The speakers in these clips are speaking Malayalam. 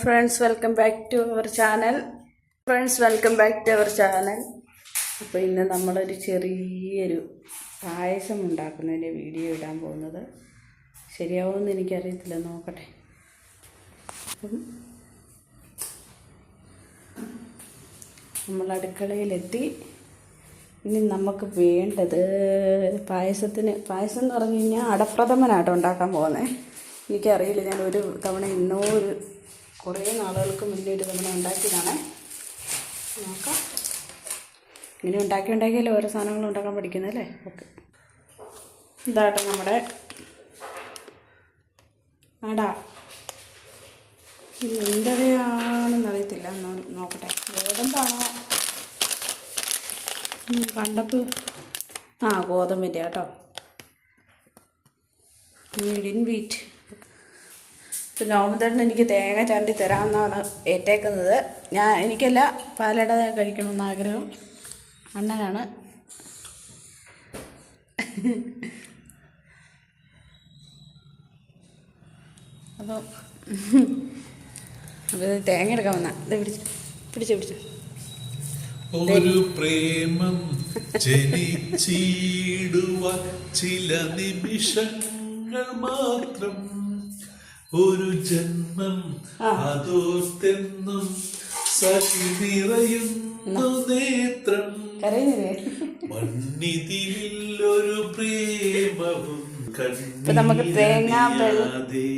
Friends welcome back to our channel friends welcome back to our channel അപ്പോൾ ഇന്ന് നമ്മളൊരു ചെറിയൊരു പായസം ഉണ്ടാക്കുന്നതിന്റെ വീഡിയോ ഇടാൻ പോകുന്നത്. ശരിയാവുമെന്ന് എനിക്കറിയത്തില്ല. നോക്കട്ടെ. അപ്പം നമ്മൾ അടുക്കളയിലെത്തി. ഇനി നമുക്ക് വേണ്ടത് പായസത്തിന് പായസം എന്ന് പറഞ്ഞു കഴിഞ്ഞാൽ അടപ്രഥമനാട്ടോ ഉണ്ടാക്കാൻ പോകുന്നത് എനിക്കറിയില്ല. ഞാൻ ഒരു തവണ ഇന്നോ ഒരു കുറേ നാളുകൾക്ക് മുന്നേ ഇത് നമ്മൾ ഉണ്ടാക്കിയതാണ്. നോക്കാം. ഇങ്ങനെ ഉണ്ടാക്കി ഉണ്ടാക്കിയല്ലേ ഓരോ സാധനങ്ങൾ ഉണ്ടാക്കാൻ പഠിക്കുന്നതല്ലേ ഓക്കെ. ഇതാട്ടെ നമ്മുടെ അട. ഇത് എന്തടയാണെന്ന് അറിയത്തില്ല. നോക്കട്ടെ. ഗോതമ്പാണോ? കണ്ടപ്പ്. ആ ഗോതമ്പിന്റെ കേട്ടോ മീഡിയൻ വീറ്റ് ഓമതേട്ടൻ എനിക്ക് തേങ്ങ ചാണ്ടി തരാമെന്നാണ് ഏറ്റേക്കുന്നത്. ഞാൻ എനിക്കല്ല പാലട കഴിക്കണമെന്ന് ആഗ്രഹം. അണ്ണനാണ്. അപ്പോൾ അപ്പോൾ തേങ്ങ എടുക്കാൻ വന്ന. ഇത് പിടിച്ച് പിടിച്ച് പിടിച്ച്. ഒരു പ്രേമം ജനിച്ചിടുവാൻ ചില നിമിഷങ്ങൾ മാത്രം ഒരു ജന്മം അതോർത്തെന്നും സഖി നിറയുന്നു നേത്രം. മണ്ണിതിലൊരു പ്രേമവും ഇപ്പൊ നമുക്ക് തേങ്ങാ വെള്ളം- കണ്ണീരണിയാതെ.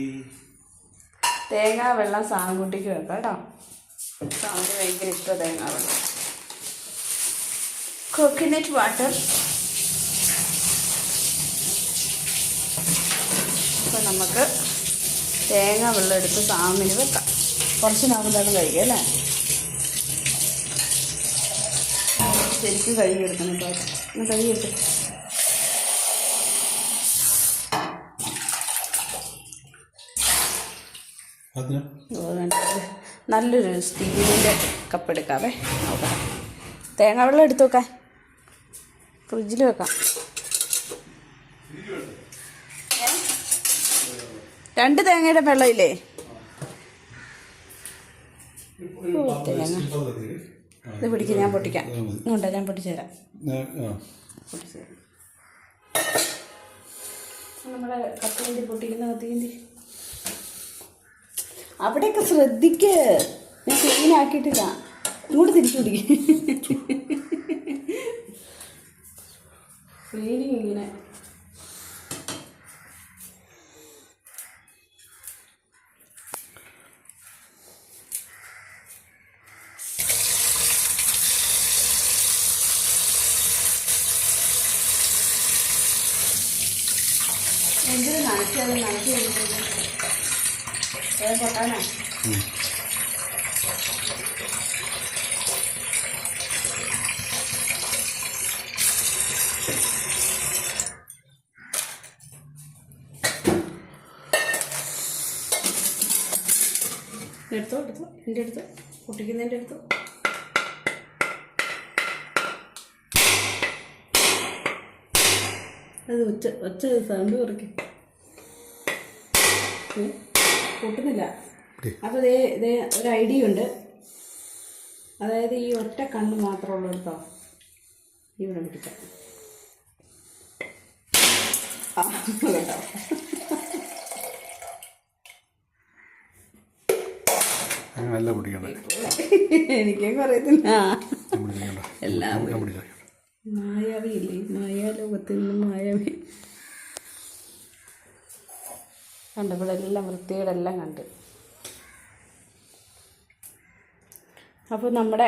തേങ്ങാ വെള്ളം സാങ്കുട്ടിക്ക് വെക്കാം കേട്ടോ. സാമിന് ഭയങ്കര ഇഷ്ടം തേങ്ങാ വെള്ളം. കോക്കനട്ട് വാട്ടർ അപ്പോൾ നമുക്ക് തേങ്ങ വെള്ളം എടുത്ത് സാമിന് വെക്കാം. കുറച്ച് നാമന്താണ് കഴിക്കുക അല്ലേ? ശരിക്കും കഴുകിയെടുക്കണം കേട്ടോ. ഒന്ന് വേണ്ട. നല്ലൊരു സ്റ്റീലിന്റെ കപ്പ് എടുക്കാവേ. നോക്കാം. തേങ്ങ വെള്ളം എടുത്തു വെക്കാം. ഫ്രിഡ്ജിൽ വെക്കാം? രണ്ട് തേങ്ങയുടെ വെള്ളമില്ലേ ഇത് പിടിക്കും ഞാൻ പൊട്ടിക്കാം. ഉണ്ട് ഞാൻ പൊട്ടിച്ചു തരാം പൊട്ടിച്ചു തരാം നമ്മുടെ കത്തിന്റെ പൊട്ടിക്കുന്ന കത്തിന്റെ. അവിടെയൊക്കെ ശ്രദ്ധിക്ക്. ഞാൻ ക്ലീൻ ആക്കിയിട്ടില്ല. ഇങ്ങോട്ട് തിരിച്ചു പിടിക്കും. ക്ലീനിങ് ഇങ്ങനെ. നനച്ചത് നനച്ച് കഴിഞ്ഞിട്ട് ഏ പൊട്ടാനാ എടുത്തോ എടുത്തോ എന്റെ പൊട്ടിക്കുന്നതിന്റെ അത് ഒച്ച ഒച്ച സൗണ്ട് കുറയ്ക്കും? പൊട്ടുന്നില്ല അപ്പോൾ ഇതേ ഇതേ ഒരു ഐഡിയ ഉണ്ട്. അതായത് ഈ ഒറ്റ കണ്ണ് മാത്രമുള്ള കേട്ടോ. ഇവിടെ പിടിക്കാം. ആ കേട്ടോ നല്ല പിടിക്കണ്ടേ. എനിക്കൊക്കെ അറിയത്തില്ല ഞാൻ എല്ലാം ഞാൻ പിടിച്ചോ മായാവി ഇല്ലേ? മായാലോകത്തിൽ നിന്ന് മായാവി. കണ്ടു. ഇവിടെ എല്ലാം വൃത്തികേടെല്ലാം കണ്ട്. അപ്പോൾ നമ്മുടെ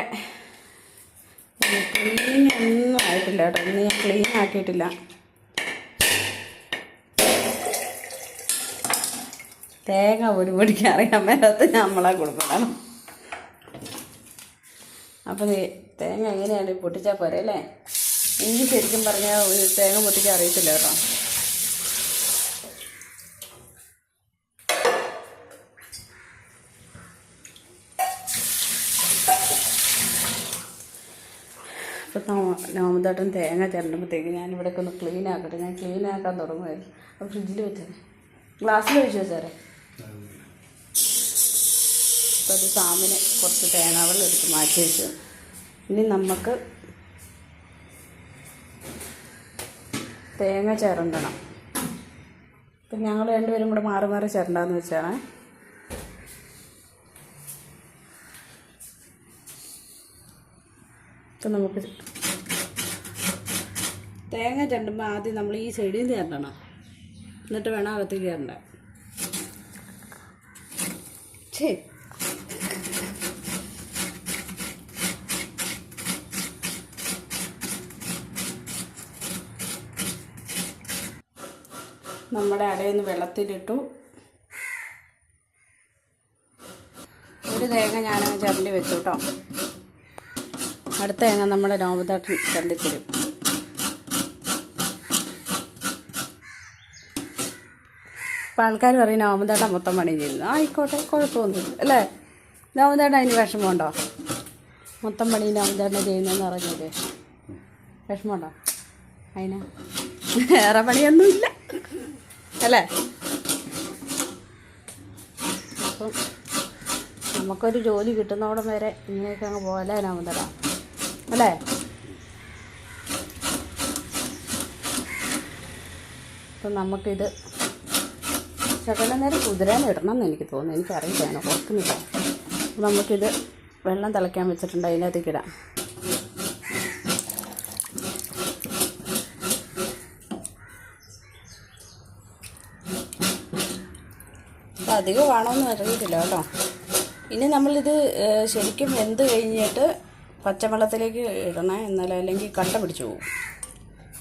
ക്ലീൻ ഒന്നും ആയിട്ടില്ല കേട്ടോ. ഇന്ന് ഞാൻ ക്ലീൻ ആക്കിയിട്ടില്ല. തേങ്ങ ഒരു പൊടിക്ക് അറിയാൻ മേലാത്ത നമ്മളെ കൊടുക്കണം. അപ്പോൾ തേങ്ങ എങ്ങനെയാണ് പൊട്ടിച്ചാൽ പോരെ അല്ലേ? എനിക്ക് ശരിക്കും പറഞ്ഞാൽ ഒരു തേങ്ങ പൊട്ടിക്കാൻ അറിയത്തില്ല കേട്ടോ ഇപ്പം നോമന്തേട്ടൻ തേങ്ങ ചിരണ്ടുമ്പോഴത്തേക്ക് ഞാൻ ഇവിടെയൊക്കെ ഒന്ന് ക്ലീൻ ആക്കട്ടെ. ഞാൻ ക്ലീൻ ആക്കാൻ തുടങ്ങുമായിരുന്നു അപ്പോൾ ഫ്രിഡ്ജിൽ വെച്ചേരെ. ഗ്ലാസ്സിൽ ഒഴിച്ച് വെച്ചേരെ. അപ്പോൾ അത് സാമിനെ കുറച്ച് തേങ്ങാവെള്ളം എടുത്ത് മാറ്റി വെച്ചു. ഇനി നമുക്ക് തേങ്ങ ചിരണ്ടണം. അപ്പം ഞങ്ങൾ രണ്ടുപേരും കൂടെ മാറി മാറി ചിരണ്ടാന്ന് വെച്ചാണ്. അപ്പം നമുക്ക് തേങ്ങ ചെണ്ടുമ്പോൾ ആദ്യം നമ്മൾ ഈ സൈഡിൽ ചിരണ്ടണം എന്നിട്ട് വേണം അകത്തേക്ക് കയറണ്ട ശരി നമ്മുടെ അടയൊന്ന് വെള്ളത്തിലിട്ടു. ഒരു തേങ്ങ ഞാനങ്ങ് ചരണ്ടി വെച്ചു കേട്ടോ. അടുത്ത തേങ്ങ നമ്മുടെ ചിരണ്ടി തരും ഇപ്പം ആൾക്കാർ പറയും നോമ്പതാട്ട മൊത്തം പണി ചെയ്യുന്നു ആയിക്കോട്ടെ കുഴപ്പമൊന്നുമില്ല അല്ലേ? നോമ്പതാട്ട അതിന് വിഷമമുണ്ടോ? മൊത്തം പണി നോമ്പതാട്ട ചെയ്യുന്നതെന്ന് പറഞ്ഞത് വിഷമമുണ്ടോ? അതിന് വേറെ പണിയൊന്നുമില്ല അല്ലേ? അപ്പം നമുക്കൊരു ജോലി കിട്ടുന്നവിടം വരെ ഇങ്ങനെയൊക്കെ അങ്ങ് പോലെ നാമതട അല്ലേ? അപ്പം നമുക്കിത് ശകലം നേരം കുതിരാൻ ഇടണം എന്ന് എനിക്ക് തോന്നുന്നു. എനിക്കറിയില്ല. ഓർക്കുന്നില്ല. നമുക്കിത് വെള്ളം തിളയ്ക്കാൻ വെച്ചിട്ടുണ്ട്. അതിനകത്തേക്ക് ഇടാം. അപ്പം അധികം വേണമെന്ന് അറിയത്തില്ല കേട്ടോ. ഇനി നമ്മളിത് ശരിക്കും വെന്ത് കഴിഞ്ഞിട്ട് പച്ചവെള്ളത്തിലേക്ക് ഇടണേ. എന്നാലും അല്ലെങ്കിൽ കട്ട പിടിച്ചു പോകും.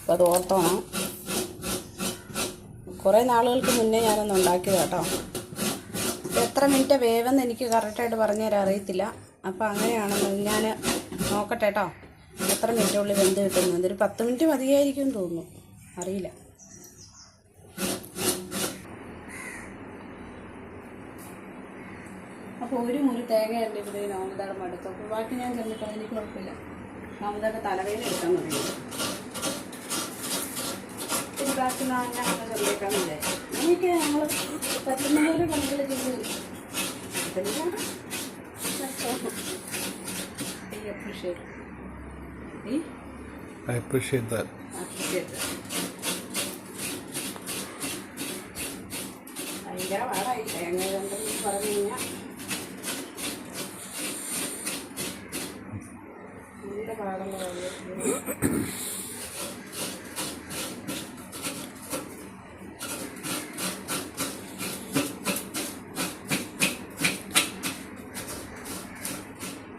അപ്പോൾ അത് ഓർത്തോണം. കുറേ നാളുകൾക്ക് മുന്നേ ഞാനൊന്ന് ഉണ്ടാക്കിയത് കേട്ടോ എത്ര മിനിറ്റ് വേവെന്ന് എനിക്ക് കറക്റ്റായിട്ട് പറഞ്ഞു തരാൻ അറിയത്തില്ല. അപ്പോൾ അങ്ങനെയാണെന്ന് ഞാൻ നോക്കട്ടെ കേട്ടോ എത്ര മിനിറ്റുള്ളിൽ വെന്ത് കിട്ടുന്നു ഇതൊരു പത്ത് മിനിറ്റ് മതിയായിരിക്കും തോന്നുന്നു. അറിയില്ല. അപ്പോൾ ഒരു മുറി തേങ്ങ എന്റെ ഇവിടെ നോമതയുടെ അടുത്തു അപ്പോൾ ബാക്കി ഞാൻ ചെന്നിട്ട് എനിക്ക് കുഴപ്പമില്ല. നോമതയുടെ തലവേദന എടുക്കാൻ തുടങ്ങി. അങ്ങനെ പണികൾ ചെയ്ത് I appreciate that. ഈ I appreciate that appreciate it. ഭയങ്കര പാടായി. തേങ്ങ കണ്ടെന്ന് പറഞ്ഞു കഴിഞ്ഞാൽ നല്ല പാടുള്ള കാര്യം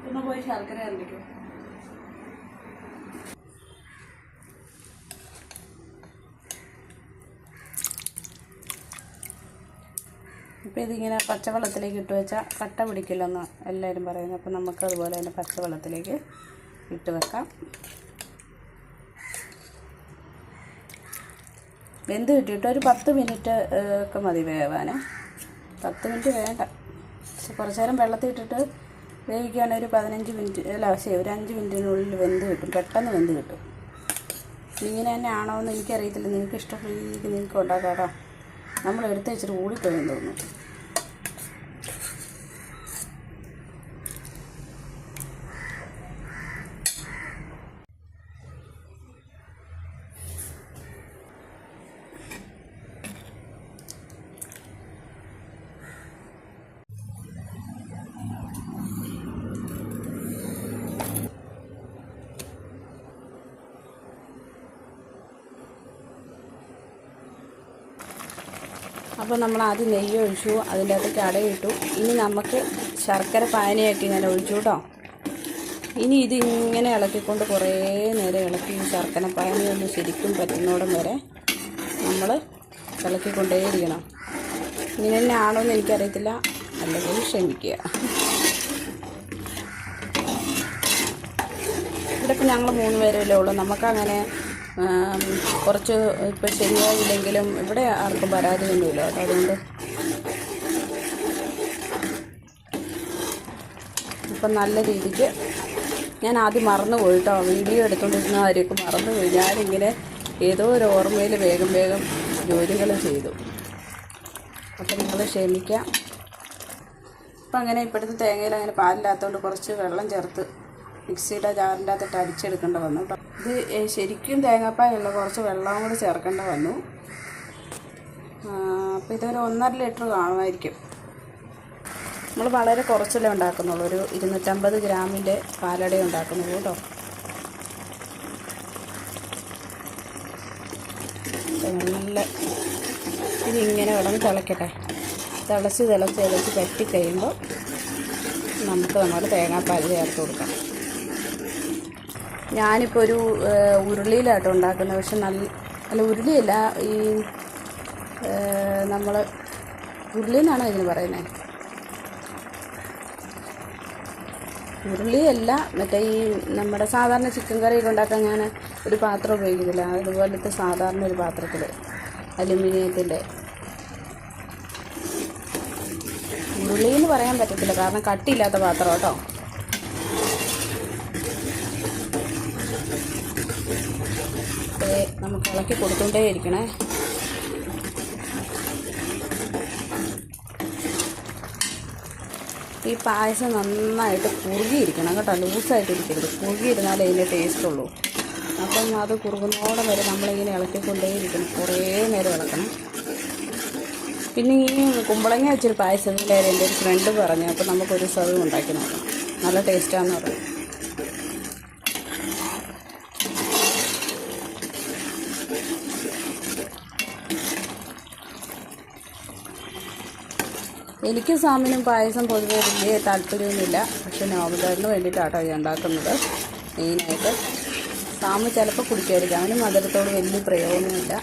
ഒന്ന് പോയി ശർക്കര കണ്ടിക്കോ ഇപ്പം ഇതിങ്ങനെ പച്ചവെള്ളത്തിലേക്ക് ഇട്ട് വെച്ചാൽ കട്ട പിടിക്കില്ലെന്ന് എല്ലാവരും പറയുന്നു അപ്പോൾ നമുക്ക് അതുപോലെ തന്നെ പച്ചവെള്ളത്തിലേക്ക് ഇട്ട് വെക്കാം. വെന്ത് കിട്ടിയിട്ട് ഒരു പത്ത് മിനിറ്റ് ഒക്കെ മതി വേവാൻ പത്ത് മിനിറ്റ് വേണ്ട. പക്ഷെ കുറച്ച് നേരം വെള്ളത്തിൽ ഇട്ടിട്ട് വേവിക്കുകയാണെങ്കിൽ ഒരു പതിനഞ്ച് മിനിറ്റ് അല്ല ശരി ഒരു അഞ്ച് മിനിറ്റിനുള്ളിൽ വെന്ത് കിട്ടും. പെട്ടെന്ന് വെന്ത് കിട്ടും. ഇങ്ങനെ തന്നെ ആണോ എന്ന് എനിക്കറിയത്തില്ല. നിങ്ങൾക്ക് ഇഷ്ടപ്പെടുന്ന നിങ്ങൾക്ക് ഉണ്ടാക്കാം കേട്ടോ നമ്മൾ എടുത്ത് വെച്ചിട്ട് ഓടിപ്പോയെന്ന് തോന്നുന്നു അപ്പോൾ നമ്മൾ ആദ്യം നെയ്യ് ഒഴിച്ചു അതിന്റെ അകത്തേക്ക് അടയിട്ടു. ഇനി നമുക്ക് ശർക്കര പാനയൊക്കെ ഇങ്ങനെ ഒഴിച്ചു കേട്ടോ ഇനി ഇത് ഇങ്ങനെ ഇളക്കിക്കൊണ്ട് കുറേ നേരം ഇളക്കി ശർക്കര പാനയൊന്ന് ശരിക്കും പറ്റുന്നോടം വരെ നമ്മൾ ഇളക്കിക്കൊണ്ടേയിരിക്കണം. ഇങ്ങനെ തന്നെ ആണോ എന്ന് എനിക്കറിയത്തില്ല. അല്ലെങ്കിൽ ക്ഷമിക്കുക. ഇവിടെ ഇപ്പം ഞങ്ങൾ മൂന്ന് പേരല്ലേ ഉള്ളൂ. നമുക്കങ്ങനെ കുറച്ച് ഇപ്പം ശരിയായില്ലെങ്കിലും ഇവിടെ ആർക്കും പരാതിയൊന്നുമില്ല കേട്ടോ അതുകൊണ്ട്. ഇപ്പം നല്ല രീതിക്ക് ഞാൻ ആദ്യം മറന്നു പോയിട്ടോ വീഡിയോ എടുത്തുകൊണ്ടിരുന്ന കാര്യമൊക്കെ മറന്നുപോയി ഞാനിങ്ങനെ ഏതോ ഒരു ഓർമ്മയിൽ വേഗം വേഗം ജോലികൾ ചെയ്തു. അപ്പം നിങ്ങൾ ക്ഷമിക്കാം. അപ്പം അങ്ങനെ ഇപ്പോഴത്തെ തേങ്ങയിൽ അങ്ങനെ പാലില്ലാത്തതുകൊണ്ട് കുറച്ച് വെള്ളം ചേർത്ത് മിക്സിയുടെ ജാറിന്റെ അകത്തിട്ട് അടിച്ചെടുക്കേണ്ട വന്നു കേട്ടോ. ഇത് ശരിക്കും തേങ്ങാപ്പാലുള്ള കുറച്ച് വെള്ളവും കൂടി ചേർക്കേണ്ട വന്നു. അപ്പോൾ ഇതൊരു ഒന്നര ലിറ്റർ കാണുമായിരിക്കും. നമ്മൾ വളരെ കുറച്ചല്ലേ ഉണ്ടാക്കുന്നുള്ളൂ. ഒരു ഇരുന്നൂറ്റമ്പത് ഗ്രാമിന്റെ പാലട ഉണ്ടാക്കുന്നുള്ളൂ കേട്ടോ. നല്ല ഇനി ഇങ്ങനെ കിടന്ന് തിളയ്ക്കട്ടെ തിളച്ച് തിളച്ച് തിളച്ച് പറ്റി കഴിയുമ്പോൾ നമുക്ക് നമ്മൾ തേങ്ങാപ്പാൽ ചേർത്ത് കൊടുക്കാം. ഞാനിപ്പോൾ ഒരു ഉരുളിയിലാട്ടോ ഉണ്ടാക്കുന്നത്. പക്ഷെ നല്ല അല്ല ഉരുളിയല്ല ഈ നമ്മൾ ഉരുളി എന്നാണോ ഇതിന് പറയുന്നത് ഉരുളിയല്ല മറ്റേ ഈ നമ്മുടെ സാധാരണ ചിക്കൻ കറിയൊക്കെ ഉണ്ടാക്കാൻ ഞാൻ ഒരു പാത്രം ഉപയോഗിക്കുന്നില്ല അതുപോലത്തെ സാധാരണ ഒരു പാത്രത്തിൽ അലുമിനിയത്തിന്റെ ഉരുളി എന്ന് പറയാൻ പറ്റത്തില്ല. കാരണം കട്ടിയില്ലാത്ത പാത്രം കേട്ടോ ദേ, നമുക്ക് ഇളക്കി കൊടുത്തോണ്ടേ ഇരിക്കണേ. ഈ പായസം നന്നായിട്ട് കുറുകിയിരിക്കണം കേട്ടോ ലൂസായിട്ട് ഇരിക്കരുത് കുറുകിയിരുന്നാലേ അതിന്റെ ടേസ്റ്റ് ഉള്ളൂ. അപ്പം അത് കുറുകുന്നോടെ വരെ നമ്മളിങ്ങനെ ഇളക്കിക്കൊണ്ടേയിരിക്കണം കുറേ നേരം ഇളക്കണം. പിന്നെ ഈ കുമ്പളങ്ങ വെച്ചൊരു പായസത്തിന്റെ എന്റെ ഒരു ഫ്രണ്ട് പറഞ്ഞു അപ്പോൾ നമുക്കൊരു സർവ് ഉണ്ടാക്കി നോക്കാം. നല്ല ടേസ്റ്റാന്ന് പറഞ്ഞു. എനിക്ക് സാമ്പിനും പായസം പൊതുവെ വലിയ താല്പര്യമൊന്നുമില്ല. പക്ഷെ നോവലുകാരന് വേണ്ടിയിട്ടാട്ടോ ഞാൻ ഉണ്ടാക്കുന്നത്. മെയിനായിട്ട് സാമ്പ് ചിലപ്പോൾ കുടിക്കായിരിക്കും. അവന് മധുരത്തോട് വലിയ പ്രയോഗമൊന്നുമില്ല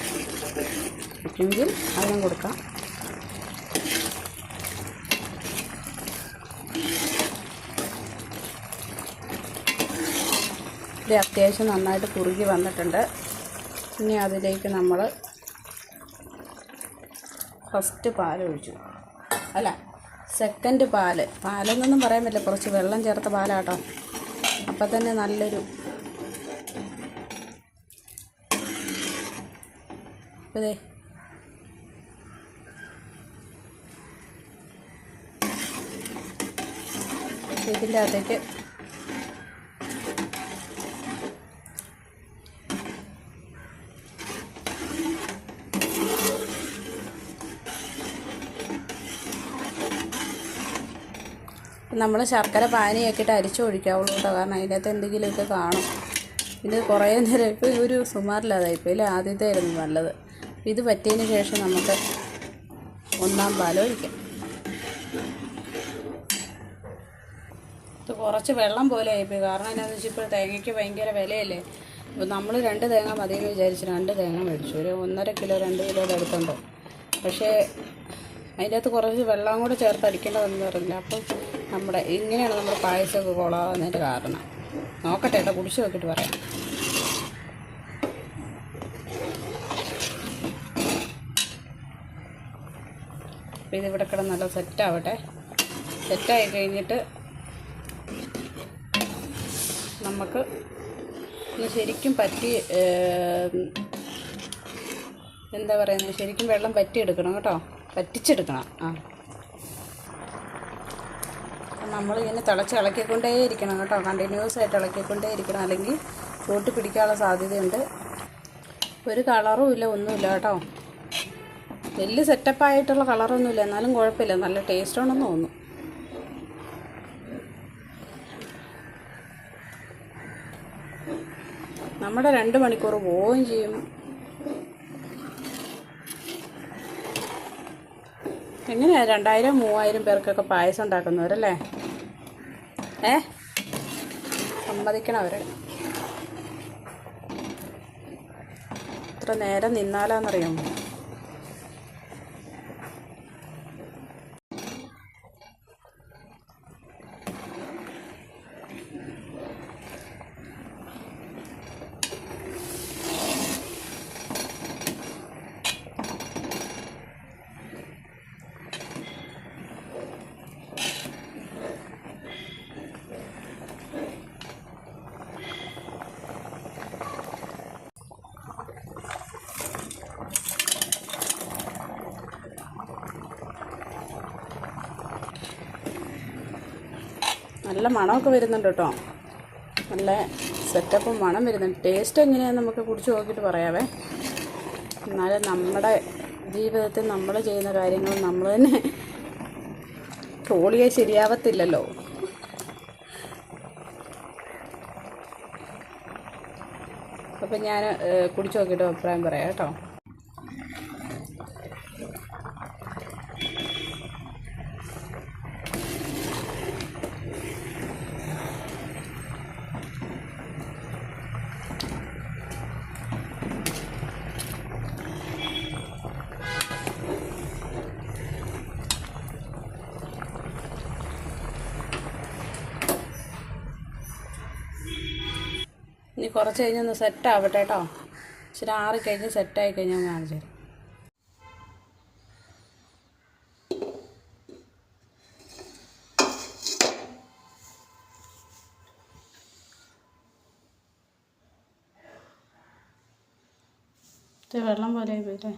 എങ്കിൽ അതിനും കൊടുക്കാം. ഇത് അത്യാവശ്യം നന്നായിട്ട് കുറുകി വന്നിട്ടുണ്ട്. ഇനി അതിലേക്ക് നമ്മൾ ഫസ്റ്റ് പാൽ ഒഴിച്ചു അല്ല സെക്കൻഡ് പാൽ. പാലെന്നൊന്നും പറയാൻ പറ്റില്ല. കുറച്ച് വെള്ളം ചേർത്ത പാലാട്ടോ. അപ്പം തന്നെ നല്ലൊരു അതെ ഇതിന്റെ അകത്തേക്ക് നമ്മൾ ശർക്കര പാനിയാക്കിയിട്ട് അരിച്ചു ഒഴിക്കാവുള്ളൂ കേട്ടോ കാരണം അതിന്റെ അകത്ത് എന്തെങ്കിലുമൊക്കെ കാണും. ഇത് കുറേ നേരം ഇപ്പോൾ ഒരു സുമാറില്ലാതായി ഇപ്പോൾ ഇതിൽ ആദ്യത്തെ ആയിരുന്നു നല്ലത്. ഇത് പറ്റിയതിന് ശേഷം നമുക്ക് ഒന്നാം പാലൊഴിക്കാം ഇത് കുറച്ച് വെള്ളം പോലെ ആയിപ്പോയി. കാരണം എന്താണെന്ന് വെച്ചാൽ ഇപ്പോൾ തേങ്ങയ്ക്ക് ഭയങ്കര വിലയല്ലേ? അപ്പോൾ നമ്മൾ രണ്ട് തേങ്ങ മതി എന്ന് വിചാരിച്ച് രണ്ട് തേങ്ങ മേടിച്ചു. ഒരു ഒന്നര കിലോ രണ്ട് കിലോയുടെ അടുത്തുണ്ടോ പക്ഷേ അതിന്റെ അകത്ത് കുറച്ച് വെള്ളം കൂടെ ചേർത്ത് അടിക്കേണ്ടതെന്ന് പറഞ്ഞില്ല. അപ്പം നമ്മുടെ ഇങ്ങനെയാണ് നമ്മുടെ പായസമൊക്കെ കൊളാവുന്നതിന്റെ കാരണം. നോക്കട്ടെ ഏട്ടാ കുടിച്ച് നോക്കിയിട്ട് പറയാം. അപ്പോൾ ഇതിവിടെ കിടന്ന് നല്ല സെറ്റാവട്ടെ. സെറ്റായി കഴിഞ്ഞിട്ട് നമുക്ക് ഒന്ന് ശരിക്കും പറ്റി എന്താ പറയുന്നത്? ശരിക്കും വെള്ളം പറ്റിയെടുക്കണം കേട്ടോ. പറ്റിച്ചെടുക്കണം ആ. നമ്മളിങ്ങനെ തിളച്ച് ഇളക്കിക്കൊണ്ടേ ഇരിക്കണം കേട്ടോ. കണ്ടിന്യൂസ് ആയിട്ട് ഇളക്കിക്കൊണ്ടേ ഇരിക്കണം അല്ലെങ്കിൽ ചൂട്ട് പിടിക്കാനുള്ള സാധ്യതയുണ്ട്. ഒരു കളറും ഇല്ല ഒന്നുമില്ല കേട്ടോ. വലിയ സെറ്റപ്പായിട്ടുള്ള കളറൊന്നുമില്ല എന്നാലും കുഴപ്പമില്ല. നല്ല ടേസ്റ്റ് ഉണ്ടെന്ന് തോന്നുന്നു. നമ്മുടെ രണ്ട് മണിക്കൂർ പോവുകയും ചെയ്യും. എങ്ങനെയാണ് രണ്ടായിരം മൂവായിരം പേർക്കൊക്കെ പായസം ഉണ്ടാക്കുന്നവരല്ലേ? ഏ? സമ്മതിക്കണം അവരെ ഇത്ര നേരം നിന്നാലാന്നറിയാമോ? നല്ല മണമൊക്കെ വരുന്നുണ്ട് കേട്ടോ. നല്ല സെറ്റപ്പും മണം വരുന്നുണ്ട്. ടേസ്റ്റ് എങ്ങനെയാണെന്ന് നമുക്ക് കുടിച്ച് നോക്കിയിട്ട് പറയാവേ. എന്നാലും നമ്മുടെ ജീവിതത്തിൽ നമ്മൾ ചെയ്യുന്ന കാര്യങ്ങൾ നമ്മൾ തന്നെ ട്രോളിയെ ശരിയാവത്തില്ലല്ലോ. അപ്പം ഞാൻ കുടിച്ച് നോക്കിയിട്ട് അഭിപ്രായം പറയാം കേട്ടോ. കുറച്ച് കഴിഞ്ഞൊന്ന് സെറ്റ് ആവട്ടെ കേട്ടോ. ഇച്ചിരി ആറി കഴിഞ്ഞ് സെറ്റായി കഴിഞ്ഞാൽ കാണിച്ചു തരാം. വെള്ളം പോലെ പോയില്ലേ